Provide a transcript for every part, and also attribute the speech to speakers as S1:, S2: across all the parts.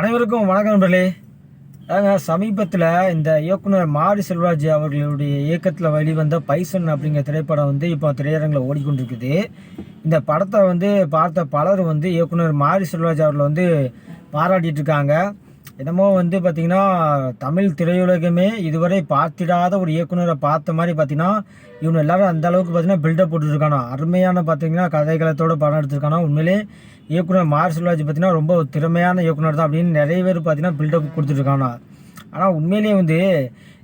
S1: அனைவருக்கும் வணக்கம் நண்பர்களே. அதாங்க சமீபத்தில் இந்த இயக்குனர் மாரி செல்வராஜ் அவர்களுடைய இயக்கத்தில் வெளிவந்த பைசன் அப்படிங்கிற திரைப்படம் வந்து இப்போ திரையரங்கில் ஓடிக்கொண்டிருக்குது. இந்த படத்தை வந்து பார்த்த பலர் வந்து இயக்குனர் மாரி செல்வராஜ் அவர்களை வந்து பாராட்டிட்டு இருக்காங்க. என்னமோ வந்து பார்த்திங்கன்னா தமிழ் திரையுலகமே இதுவரை பார்த்திடாத ஒரு இயக்குனரை பார்த்த மாதிரி பார்த்திங்கன்னா இவங்க எல்லாரும் அந்த அளவுக்கு பார்த்தீங்கன்னா பில்டப் போட்டுருக்கானா அருமையான பார்த்தீங்கன்னா கதைகளத்தோட படம் எடுத்திருக்கானா. உண்மையிலே இயக்குனர் மார் செல்வராஜ் பார்த்தீங்கன்னா ரொம்ப திறமையான இயக்குனர் தான் அப்படின்னு நிறைய பேர் பார்த்தீங்கன்னா பில்டப் கொடுத்துருக்கானா ஆனால் உண்மையிலேயே வந்து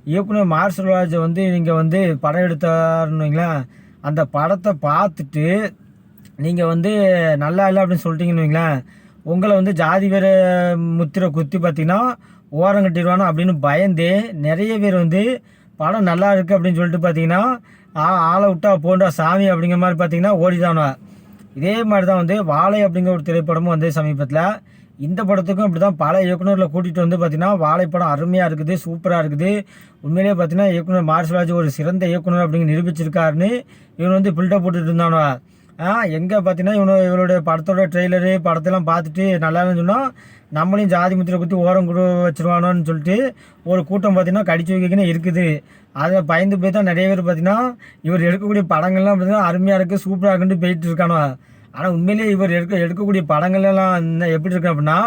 S1: இயக்குனர் மார் செல்வராஜ் வந்து நீங்கள் வந்து படம் எடுத்தாருன்னு வைங்களேன் அந்த படத்தை பார்த்துட்டு நீங்கள் வந்து நல்லா இல்லை அப்படின்னு சொல்லிட்டீங்கன்னு வைங்களேன் உங்களை வந்து ஜாதி வேற முத்திரை குத்தி பார்த்தீங்கன்னா ஓரம் கட்டிடுவானோ அப்படின்னு பயந்தே நிறைய பேர் வந்து படம் நல்லா இருக்குது அப்படின்னு சொல்லிட்டு பார்த்தீங்கன்னா ஆ ஆளை விட்டா போண்டா சாமி அப்படிங்கிற மாதிரி பார்த்தீங்கன்னா ஓடிதானுவா இதே மாதிரி தான் வந்து வாழை அப்படிங்கிற ஒரு திரைப்படமும் வந்து சமீபத்தில் இந்த படத்துக்கும் இப்படி தான் பல இயக்குநரில் கூட்டிகிட்டு வந்து பார்த்தீங்கன்னா வாழைப்படம் அருமையாக இருக்குது சூப்பராக இருக்குது. உண்மையிலேயே பார்த்தீங்கன்னா இயக்குனர் மார்ஷலாஜ் ஒரு சிறந்த இயக்குனர் அப்படிங்க நிரூபிச்சிருக்காருன்னு இவன் வந்து பில்டப் போட்டுட்டு இருந்தானுவா. ஆ எங்கே பார்த்தீங்கன்னா இவனு இவளுடைய படத்தோட ட்ரெய்லரு படத்தெல்லாம் பார்த்துட்டு நல்லா சொன்னால் நம்மளையும் ஜாதி முத்திரை குத்தி ஓரம் கொடு வச்சிருவானோன்னு சொல்லிட்டு ஒரு கூட்டம் பார்த்தீங்கன்னா கடிச்சு வைக்கணும் இருக்குது. அதை பயந்து போய் தான் நிறைய பேர் பார்த்தீங்கன்னா இவர் எடுக்கக்கூடிய படங்கள்லாம் பார்த்தீங்கன்னா அருமையாக இருக்குது சூப்பராக இருக்குன்னு போயிட்டு இருக்கானோ ஆனால் உண்மையிலேயே இவர் எடுக்க எடுக்கக்கூடிய படங்கள்லாம் எப்படி இருக்கு அப்படின்னா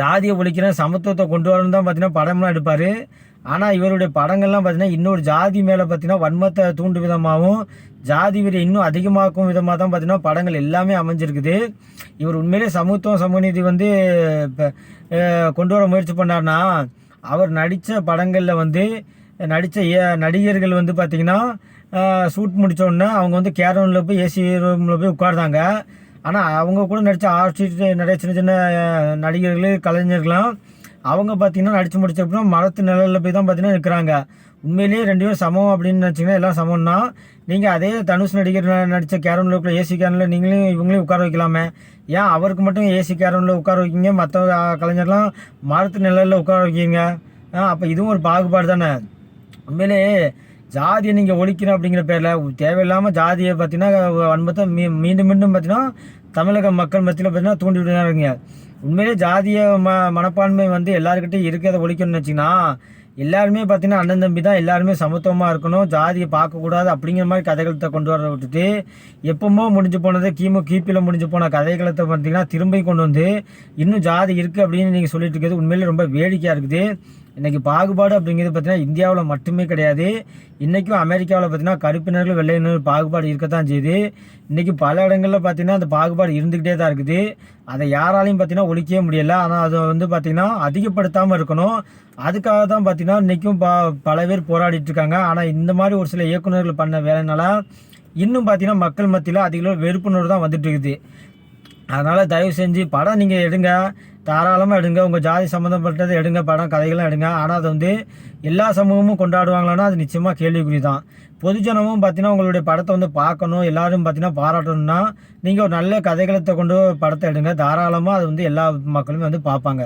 S1: ஜாதியை ஒழிக்கிறேன் சமத்துவத்தை கொண்டு வரணும் தான் பார்த்தீங்கன்னா படம்லாம் எடுப்பார். ஆனால் இவருடைய படங்கள்லாம் பார்த்தீங்கன்னா இன்னொரு ஜாதி மேலே பார்த்தீங்கன்னா வன்மத்தை தூண்டு விதமாகவும் ஜாதி வெறி இன்னும் அதிகமாக்கும் விதமாக தான் பார்த்தீங்கன்னா படங்கள் எல்லாமே அமைஞ்சிருக்குது. இவர் உண்மையிலே சமத்துவம் சமநீதி வந்து இப்போ கொண்டு வர முயற்சி பண்ணார்னா அவர் நடித்த படங்களில் வந்து நடித்த நடிகர்கள் வந்து பார்த்திங்கன்னா ஷூட் முடித்தோடனே அவங்க வந்து கேரவனில் போய் ஏசி ரூமில் போய் உட்கார்ந்தாங்க. ஆனால் அவங்க கூட நடித்த ஆர்டிஸ்ட் நிறைய சின்ன சின்ன நடிகர்கள் கலைஞர்கள்லாம் அவங்க பார்த்தீங்கன்னா நடித்து முடிச்ச அப்புறம் மரத்து நிழலில் போய் தான் பார்த்தீங்கன்னா இருக்கிறாங்க உண்மையிலேயே ரெண்டு பேரும் சமம் அப்படின்னு நினச்சிங்கன்னா எல்லாம் சமம்னா நீங்கள் அதே தனுஷ் நடிகர் நடித்த கேரன் இருக்கிற ஏசி கேரனில் நீங்களும் இவங்களையும் உட்கார வைக்கலாமே. ஏன் அவருக்கு மட்டும் ஏசி கேரனில் உட்கார வைக்கிங்க? மற்ற கலைஞர்லாம் மரத்து நிழலில் உட்கார வைக்கிங்க. அப்போ இதுவும் ஒரு பாகுபாடு தானே? உண்மையிலே ஜாதியை நீங்கள் ஒழிக்கணும் அப்படிங்கிற பேரில் தேவையில்லாமல் ஜாதியை பார்த்தீங்கன்னா வன்மத்தை மீ மீண்டும் மீண்டும் பார்த்தீங்கன்னா தமிழக மக்கள் மத்தியில் பார்த்தீங்கன்னா தூண்டி விடுறாங்க உண்மையிலே ஜாதிய ம மனப்பான்மை வந்து எல்லாருக்கிட்டையும் இருக்கிறத ஒழிக்கணும்னு வச்சிங்கன்னா எல்லாருமே பார்த்தீங்கன்னா அண்ணன் தம்பி தான் எல்லாருமே சமத்துவமாக இருக்கணும் ஜாதியை பார்க்கக்கூடாது அப்படிங்கிற மாதிரி கதைகளத்தை கொண்டு வர விட்டுட்டு எப்பவுமோ முடிஞ்சு போனது கிமு கிபியில் முடிஞ்சு போன கதைகளத்தை பார்த்தீங்கன்னா திரும்பி கொண்டு வந்து இன்னும் ஜாதி இருக்குது அப்படின்னு நீங்கள் சொல்லிட்டு இருக்கிறது உண்மையிலே ரொம்ப வேடிக்கையாக இருக்குது. இன்றைக்கி பாகுபாடு அப்படிங்கிறது பார்த்தீங்கன்னா இந்தியாவில் மட்டுமே கிடையாது. இன்றைக்கும் அமெரிக்காவில் பார்த்தீங்கன்னா கருப்பினர்கள் வெள்ளையினர் பாகுபாடு இருக்கத்தான் செய்யுது. இன்றைக்கி பல இடங்களில் பார்த்தீங்கன்னா அந்த பாகுபாடு இருந்துக்கிட்டே தான் இருக்குது. அதை யாராலையும் பார்த்தீங்கன்னா ஒழிக்கவே முடியலை. ஆனால் அதை வந்து பார்த்திங்கன்னா அதிகப்படுத்தாமல் இருக்கணும். அதுக்காக தான் பார்த்தீங்கன்னா இன்றைக்கும் ப பல பேர் போராடிட்டு இருக்காங்க. ஆனால் இந்த மாதிரி ஒரு சில இயக்குநர்கள் பண்ண வேலைனால இன்னும் பார்த்தீங்கன்னா மக்கள் மத்தியில் அதிக வெறுப்புணர்வு தான் வந்துட்டு இருக்குது. அதனால் தயவு செஞ்சு படம் நீங்கள் எடுங்க. தாராளமாக எடுங்க. உங்கள் ஜாதி சம்மந்தப்பட்டதை எடுங்க. படம் கதைகள்லாம் எடுங்க. ஆனால் அது வந்து எல்லா சமூகமும் கொண்டாடுவாங்களான்னா அது நிச்சயமாக கேள்விக்குறி தான் பொதுஜனமும் பார்த்தீங்கன்னா உங்களுடைய படத்தை வந்து பார்க்கணும். எல்லாரும் பார்த்தீங்கன்னா பாராட்டணும்னா நீங்கள் ஒரு நல்ல கதைகளத்தை கொண்டு படத்தை எடுங்க. தாராளமாக அது வந்து எல்லா மக்களுமே வந்து பார்ப்பாங்க.